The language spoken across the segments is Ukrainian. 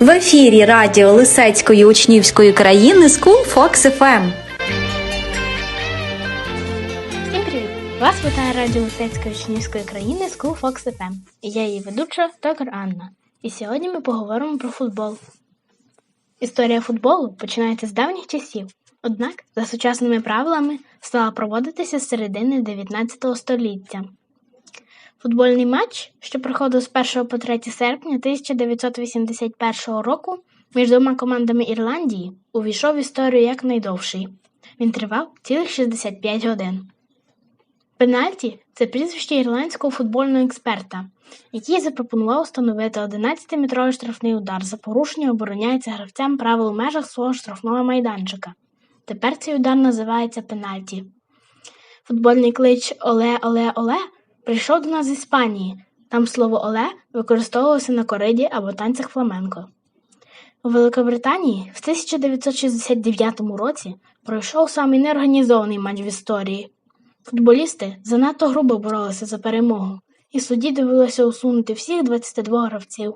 В ефірі радіо Лисецької учнівської країни School Fox FM. Всім привіт! Вас вітає радіо Лисецької учнівської країни School Fox FM. І я її ведуча доктор Анна. І сьогодні ми поговоримо про футбол. Історія футболу починається з давніх часів, однак за сучасними правилами стала проводитися з середини 19 століття. Футбольний матч, що проходив з 1 по 3 серпня 1981 року між двома командами Ірландії, увійшов в історію як найдовший. Він тривав цілих 65 годин. Пенальті це прізвище ірландського футбольного експерта, який запропонував встановити 11-метровий штрафний удар за порушення обороняється гравцям правил у межах свого штрафного майданчика. Тепер цей удар називається пенальті. Футбольний клич Оле Оле Оле прийшов до нас з Іспанії. Там слово Оле використовувалося на кориді або танцях фламенко. У Великобританії в 1969 році пройшов самий неорганізований матч в історії. Футболісти занадто грубо боролися за перемогу, і судді довелося усунути всіх 22 гравців.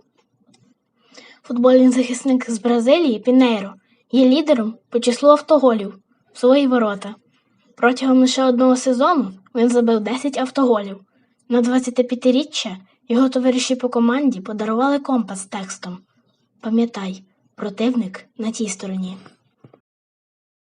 Футбольний захисник з Бразилії Пінейро є лідером по числу автоголів в свої ворота. Протягом лише одного сезону він забив 10 автоголів. На 25-річчя його товариші по команді подарували компас текстом Пам'ятай, противник на тій стороні.